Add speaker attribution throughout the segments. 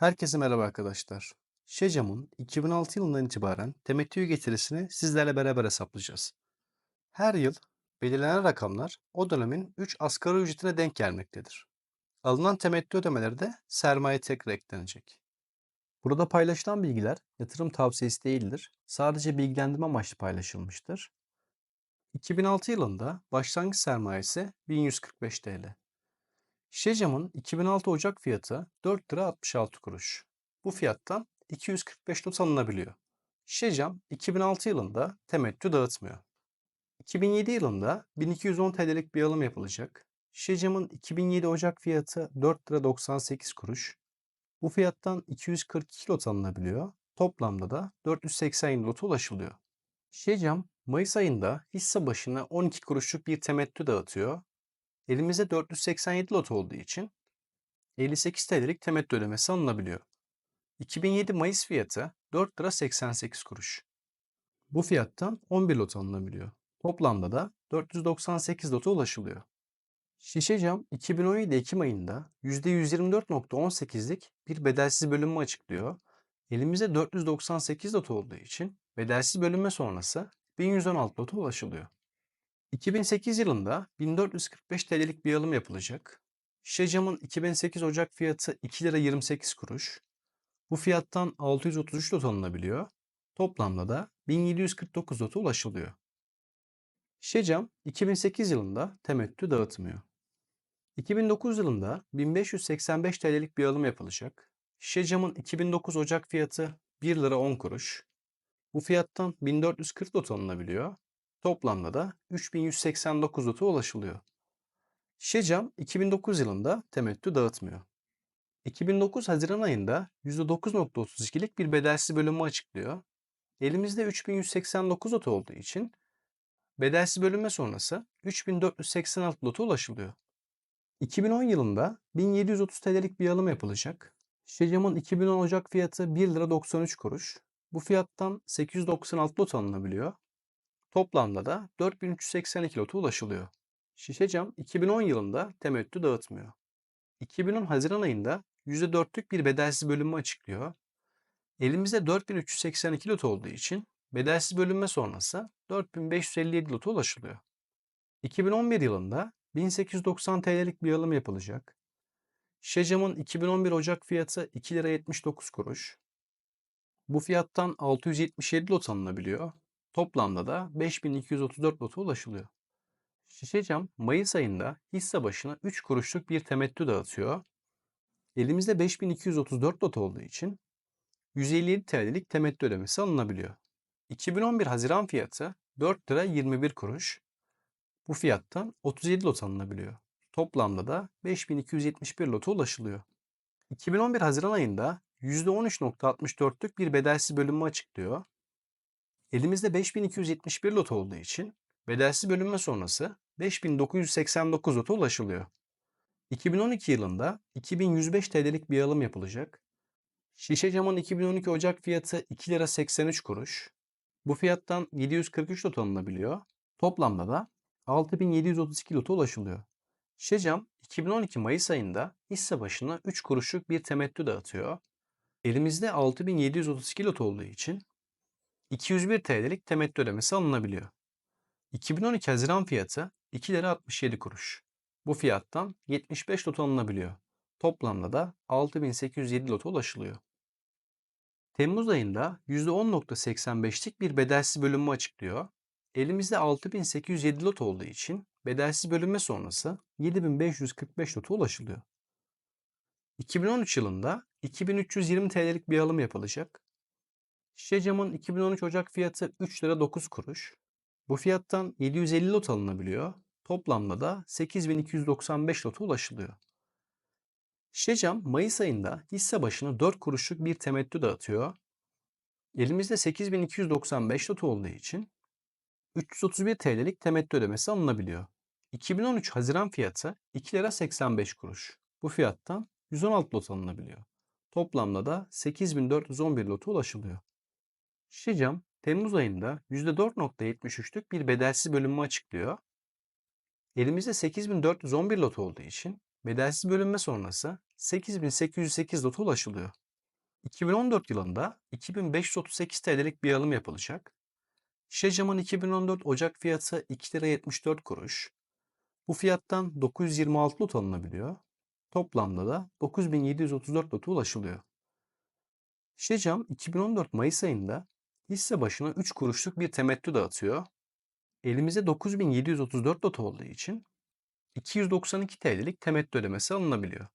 Speaker 1: Herkese merhaba arkadaşlar. Şecam'ın 2006 yılından itibaren temettü getirisini sizlerle beraber hesaplayacağız. Her yıl belirlenen rakamlar o dönemin 3 asgari ücretine denk gelmektedir. Alınan temettü ödemeleri de sermaye tekrar eklenecek. Burada paylaşılan bilgiler yatırım tavsiyesi değildir. Sadece bilgilendirme amaçlı paylaşılmıştır. 2006 yılında başlangıç sermayesi 1145 TL. Şecam'ın 2006 Ocak fiyatı 4 lira 66 kuruş. Bu fiyattan 245 not alınabiliyor. Şecam 2006 yılında temettü dağıtmıyor. 2007 yılında 1210 TL'lik bir alım yapılacak. Şecam'ın 2007 Ocak fiyatı 4 lira 98 kuruş. Bu fiyattan 242 lot alınabiliyor. Toplamda da 480 lota ulaşılıyor. Şecam Mayıs ayında hisse başına 12 kuruşluk bir temettü dağıtıyor Elimizde 487 lot olduğu için 58 TL'lik temettü ödemesi alınabiliyor. 2007 Mayıs fiyatı 4 lira 88 kuruş. Bu fiyattan 11 lot alınabiliyor. Toplamda da 498 lota ulaşılıyor. Şişecam 2017 Ekim ayında %124.18'lik bir bedelsiz bölünme açıklıyor. Elimizde 498 lot olduğu için bedelsiz bölünme sonrası 1116 lota ulaşılıyor. 2008 yılında 1445 TL'lik bir alım yapılacak. Şecam'ın 2008 Ocak fiyatı 2 lira 28 kuruş. Bu fiyattan 633 lot alınabiliyor. Toplamda da 1749 lota ulaşılıyor. Şecam 2008 yılında temettü dağıtmıyor. 2009 yılında 1585 TL'lik bir alım yapılacak. Şecam'ın 2009 Ocak fiyatı 1 lira 10 kuruş. Bu fiyattan 1440 lot alınabiliyor. Toplamda da 3189 lota ulaşılıyor. Şecam 2009 yılında temettü dağıtmıyor. 2009 Haziran ayında %9.32'lik bir bedelsiz bölünme açıklıyor. Elimizde 3189 lot olduğu için bedelsiz bölünme sonrası 3486 lota ulaşılıyor. 2010 yılında 1730 TL'lik bir alım yapılacak. Şecam'ın 2010 Ocak fiyatı 1 lira 93 kuruş. Bu fiyattan 896 lot alınabiliyor. Toplamda da 4382 lota ulaşılıyor. Şişecam 2010 yılında temettü dağıtmıyor. 2010 Haziran ayında %4'lük bir bedelsiz bölünme açıklıyor. Elimizde 4382 lot olduğu için bedelsiz bölünme sonrası 4557 lota ulaşılıyor. 2011 yılında 1890 TL'lik bir alım yapılacak. Şecam'ın 2011 Ocak fiyatı 2 lira 79 kuruş. Bu fiyattan 677 lot alınabiliyor. Toplamda da 5234 lota ulaşılıyor. Şişecam Mayıs ayında hisse başına 3 kuruşluk bir temettü dağıtıyor. Elimizde 5234 lot olduğu için 157 TL'lik temettü ödemesi alınabiliyor. 2011 Haziran fiyatı 4 lira 21 kuruş. Bu fiyattan 37 lot alınabiliyor. Toplamda da 5271 lota ulaşılıyor. 2011 Haziran ayında %13.64'lük bir bedelsiz bölünme açıklıyor. Elimizde 5271 lot olduğu için bedelsiz bölünme sonrası 5989 lota ulaşılıyor. 2012 yılında 2105 TL'lik bir alım yapılacak. Şişe camın 2012 Ocak fiyatı 2 lira 83 kuruş. Bu fiyattan 743 lot alınabiliyor. Toplamda da 6732 lota ulaşılıyor. Şişe cam 2012 Mayıs ayında hisse başına 3 kuruşluk bir temettü dağıtıyor. Elimizde 6732 lot olduğu için 201 TL'lik temettü ödemesi alınabiliyor. 2012 Haziran fiyatı 2 lira 67 kuruş. Bu fiyattan 75 lot alınabiliyor. Toplamda da 6807 lota ulaşılıyor. Temmuz ayında %10.85'lik bir bedelsiz bölünme açıklıyor. Elimizde 6807 lot olduğu için bedelsiz bölünme sonrası 7545 lota ulaşılıyor. 2013 yılında 2320 TL'lik bir alım yapılacak. Şişe camın 2013 Ocak fiyatı 3 lira 9 kuruş. Bu fiyattan 750 lot alınabiliyor. Toplamda da 8295 lota ulaşılıyor. Şişe cam Mayıs ayında hisse başına 4 kuruşluk bir temettü dağıtıyor. Elimizde 8295 lot olduğu için 331 TL'lik temettü ödemesi alınabiliyor. 2013 Haziran fiyatı 2 lira 85 kuruş. Bu fiyattan 116 lot alınabiliyor. Toplamda da 8411 lota ulaşılıyor. Şişecam Temmuz ayında %4.73'lük bir bedelsiz bölünme açıklıyor. Elimizde 8411 lot olduğu için bedelsiz bölünme sonrası 8808 lota ulaşılıyor. 2014 yılında 2538 TL'lik bir alım yapılacak. Şişe camın 2014 Ocak fiyatı 2 lira 74 kuruş. Bu fiyattan 926 lot alınabiliyor. Toplamda da 9734 lota ulaşılıyor. Şişe cam 2014 Mayıs ayında hisse başına 3 kuruşluk bir temettü dağıtıyor. Elimizde 9734 lot olduğu için 292 TL'lik temettü ödemesi alınabiliyor.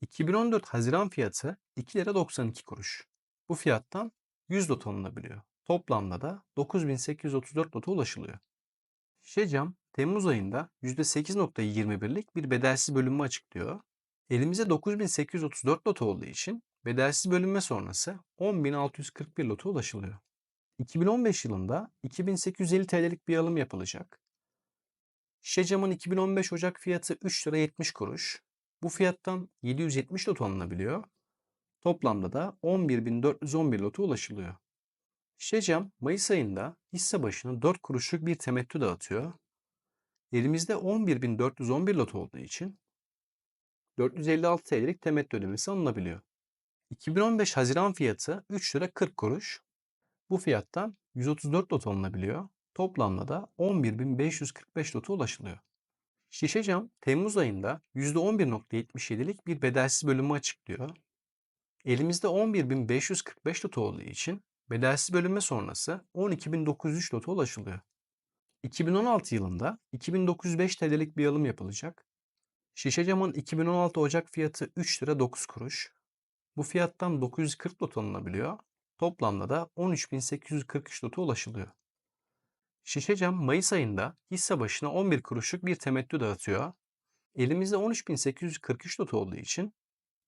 Speaker 1: 2014 Haziran fiyatı 2 lira 92 kuruş. Bu fiyattan 100 lot alınabiliyor. Toplamda da 9834 lota ulaşılıyor. Şişe cam Temmuz ayında %8.21'lik bir bedelsiz bölünme açıklıyor. Elimizde 9834 lot olduğu için bedelsiz bölünme sonrası 10.641 lota ulaşılıyor. 2015 yılında 2850 TL'lik bir alım yapılacak. Şişe camın 2015 Ocak fiyatı 3 lira 70 kuruş. Bu fiyattan 770 lot alınabiliyor. Toplamda da 11.411 lota ulaşılıyor. Şişe cam Mayıs ayında hisse başına 4 kuruşluk bir temettü dağıtıyor. Elimizde 11.411 lot olduğu için 456 TL'lik temettü ödemesi alınabiliyor. 2015 Haziran fiyatı 3 lira 40 kuruş. Bu fiyattan 134 lot alınabiliyor. Toplamda da 11.545 lota ulaşılıyor. Şişe cam Temmuz ayında %11.77'lik bir bedelsiz bölümü açıklıyor. Elimizde 11.545 lot olduğu için bedelsiz bölünme sonrası 12.903 lota ulaşılıyor. 2016 yılında 2905 TL'lik bir alım yapılacak. Şişe camın 2016 Ocak fiyatı 3 lira 9 kuruş. Bu fiyattan 940 lot alınabiliyor. Toplamda da 13.843 lota ulaşılıyor. Şişe cam Mayıs ayında hisse başına 11 kuruşluk bir temettü dağıtıyor. Elimizde 13.843 lot olduğu için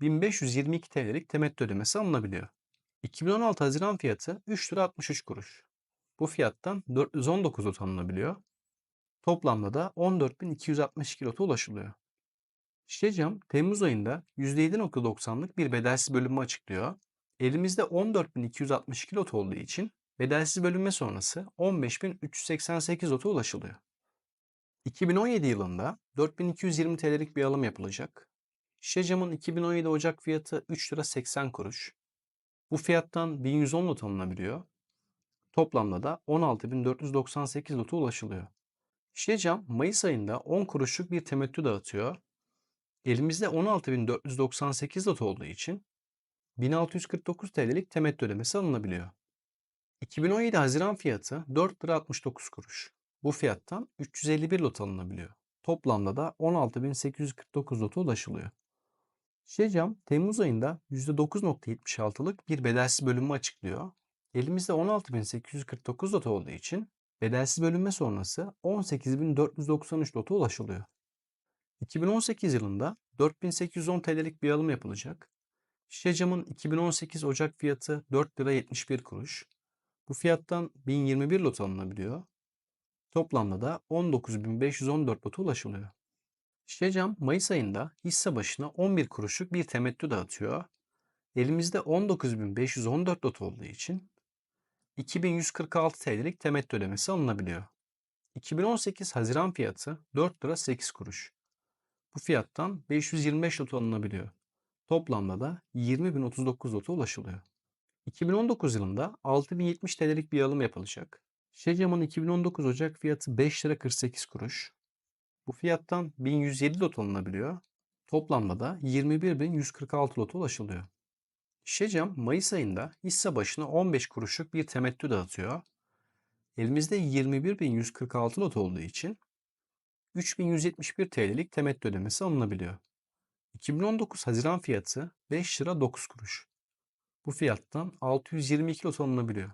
Speaker 1: 1522 TL'lik temettü ödemesi alınabiliyor. 2016 Haziran fiyatı 3 lira 63 kuruş. Bu fiyattan 419 lot alınabiliyor. Toplamda da 14.262 lota ulaşılıyor. Şişe cam Temmuz ayında %7.90'lık bir bedelsiz bölünme açıklıyor. Elimizde 14.262 lot olduğu için bedelsiz bölünme sonrası 15.388 lota ulaşılıyor. 2017 yılında 4220 TL'lik bir alım yapılacak. Şişe camın 2017 Ocak fiyatı 3 lira 80 kuruş. Bu fiyattan 1110 lot alınabiliyor. Toplamda da 16.498 lota ulaşılıyor. Şişe cam Mayıs ayında 10 kuruşluk bir temettü dağıtıyor. Elimizde 16.498 lot olduğu için 1649 TL'lik temettü ödemesi alınabiliyor. 2017 Haziran fiyatı 4 lira 69 kuruş. Bu fiyattan 351 lot alınabiliyor. Toplamda da 16.849 lota ulaşılıyor. Şişe cam Temmuz ayında %9.76'lık bir bedelsiz bölünme açıklıyor. Elimizde 16.849 lot olduğu için bedelsiz bölünme sonrası 18.493 lota ulaşılıyor. 2018 yılında 4810 TL'lik bir alım yapılacak. Şişe camın 2018 Ocak fiyatı 4 lira 71 kuruş. Bu fiyattan 1021 lot alınabiliyor. Toplamda da 19.514 lota ulaşılıyor. Şişe cam Mayıs ayında hisse başına 11 kuruşluk bir temettü dağıtıyor. Elimizde 19.514 lot olduğu için 2146 TL'lik temettü ödemesi alınabiliyor. 2018 Haziran fiyatı 4 lira 8 kuruş. Bu fiyattan 525 lot alınabiliyor. Toplamda da 20.039 lota ulaşılıyor. 2019 yılında 6070 TL'lik bir alım yapılacak. Şişe camın 2019 Ocak fiyatı 5 lira 48 kuruş. Bu fiyattan 1107 lot alınabiliyor. Toplamda da 21.146 lota ulaşılıyor. Şişe cam Mayıs ayında hisse başına 15 kuruşluk bir temettü dağıtıyor. Elimizde 21.146 lot olduğu için 3171 TL'lik temettü ödemesi alınabiliyor. 2019 Haziran fiyatı 5 lira 9 kuruş. Bu fiyattan 622 lot alınabiliyor.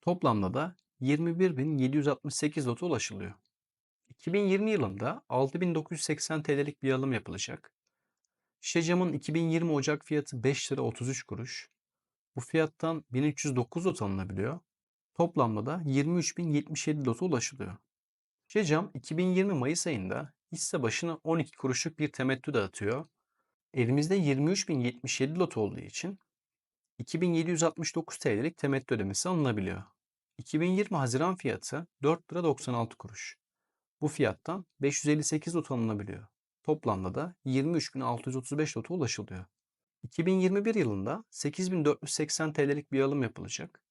Speaker 1: Toplamda da 21.768 lota ulaşılıyor. 2020 yılında 6.980 TL'lik bir alım yapılacak. Şişe camın 2020 Ocak fiyatı 5 lira 33 kuruş. Bu fiyattan 1309 lot alınabiliyor. Toplamda da 23.077 lota ulaşılıyor. Şişe cam 2020 Mayıs ayında hisse başına 12 kuruşluk bir temettü dağıtıyor. Elimizde 23.077 lot olduğu için 2769 TL'lik temettü ödemesi alınabiliyor. 2020 Haziran fiyatı 4 lira 96 kuruş. Bu fiyattan 558 lot alınabiliyor. Toplamda da 23.635 lota ulaşılıyor. 2021 yılında 8.480 TL'lik bir alım yapılacak.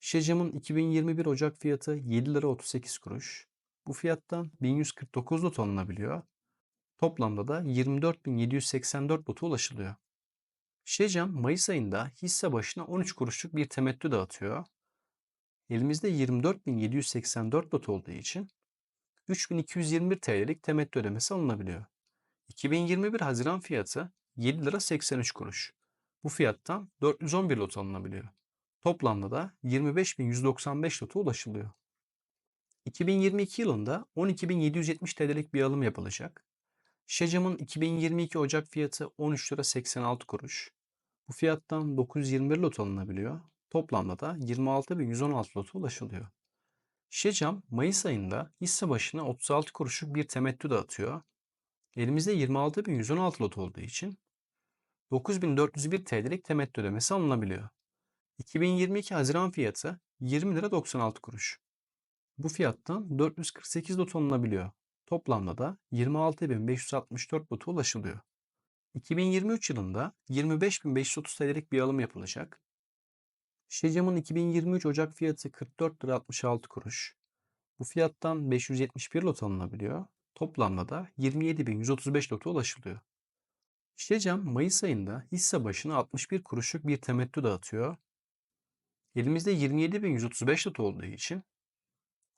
Speaker 1: Şecam'ın 2021 Ocak fiyatı 7 lira 38 kuruş. Bu fiyattan 1149 lot alınabiliyor. Toplamda da 24.784 lota ulaşılıyor. Şecam Mayıs ayında hisse başına 13 kuruşluk bir temettü dağıtıyor. Elimizde 24.784 lot olduğu için 3221 TL'lik temettü ödemesi alınabiliyor. 2021 Haziran fiyatı 7 lira 83 kuruş. Bu fiyattan 411 lot alınabiliyor. Toplamda da 25.195 lota ulaşılıyor. 2022 yılında 12.770 TL'lik bir alım yapılacak. Şecam'ın 2022 Ocak fiyatı 13 lira 86 kuruş. Bu fiyattan 921 lot alınabiliyor. Toplamda da 26.116 lota ulaşılıyor. Şecam Mayıs ayında hisse başına 36 kuruşluk bir temettü dağıtıyor. Elimizde 26.116 lot olduğu için 9.401 TL'lik temettü ödemesi alınabiliyor. 2022 Haziran fiyatı 20 lira 96 kuruş. Bu fiyattan 448 lot alınabiliyor. Toplamda da 26.564 lota ulaşılıyor. 2023 yılında 25.530 TL'lik bir alım yapılacak. Şecam'ın 2023 Ocak fiyatı 44 lira 66 kuruş. Bu fiyattan 571 lot alınabiliyor. Toplamda da 27.135 lota ulaşılıyor. Şecam Mayıs ayında hisse başına 61 kuruşluk bir temettü dağıtıyor. Elimizde 27.135 lot olduğu için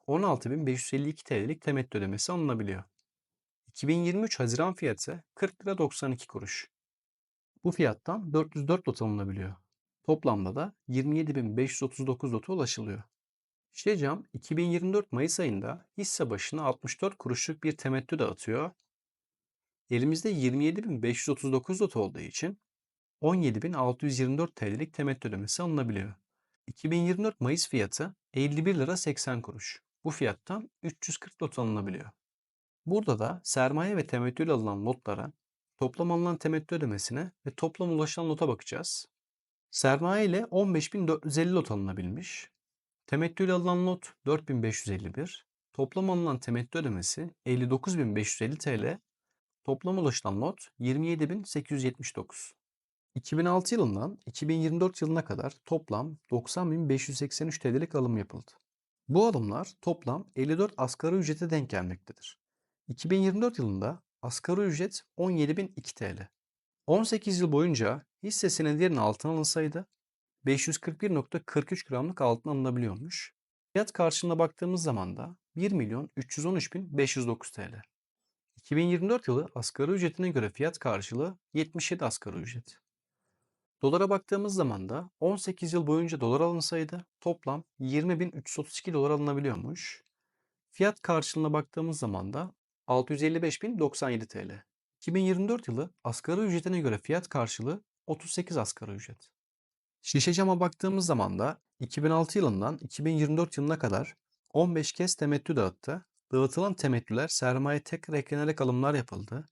Speaker 1: 16.552 TL'lik temettü ödemesi alınabiliyor. 2023 Haziran fiyatı 40 lira 92 kuruş. Bu fiyattan 404 lot alınabiliyor. Toplamda da 27.539 lota ulaşılıyor. Şecam 2024 Mayıs ayında hisse başına 64 kuruşluk bir temettü dağıtıyor. Elimizde 27.539 lot olduğu için 17.624 TL'lik temettü ödemesi alınabiliyor. 2024 Mayıs fiyatı 51 lira 80 kuruş. Bu fiyattan 340 lot alınabiliyor. Burada da sermaye ve temettüyle alınan lotlara, toplam alınan temettü ödemesine ve toplam ulaşılan lota bakacağız. Sermaye ile 15.450 lot alınabilmiş. Temettüyle alınan lot 4551. Toplam alınan temettü ödemesi 59.550 TL. Toplam ulaşılan lot 27.879. 2006 yılından 2024 yılına kadar toplam 90.583 TL'lik alım yapıldı. Bu alımlar toplam 54 asgari ücrete denk gelmektedir. 2024 yılında asgari ücret 17.002 TL. 18 yıl boyunca hisse senedinin altın alınsaydı 541.43 gramlık altın alınabiliyormuş. Fiyat karşılığına baktığımız zaman da 1 milyon 313.509 TL. 2024 yılı asgari ücretine göre fiyat karşılığı 77 asgari ücret. Dolara baktığımız zaman da 18 yıl boyunca dolar alınsaydı toplam 20.332 dolar alınabiliyormuş. Fiyat karşılığına baktığımız zaman da 655.097 TL. 2024 yılı asgari ücretine göre fiyat karşılığı 38 asgari ücret. Şişe cama baktığımız zaman da 2006 yılından 2024 yılına kadar 15 kez temettü dağıttı. Dağıtılan temettüler sermaye tekrar eklenerek alımlar yapıldı.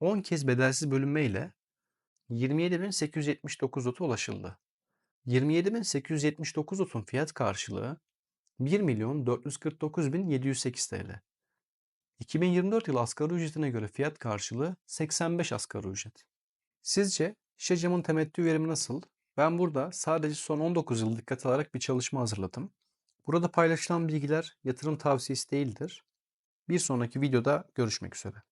Speaker 1: 10 kez bedelsiz bölünme ile 27.879 lota ulaşıldı. 27.879 lotun fiyat karşılığı 1.449.708 TL. 2024 yılı asgari ücretine göre fiyat karşılığı 85 asgari ücret. Sizce Şecam'ın temettü verimi nasıl? Ben burada sadece son 19 yıl dikkat alarak bir çalışma hazırladım. Burada paylaşılan bilgiler yatırım tavsiyesi değildir. Bir sonraki videoda görüşmek üzere.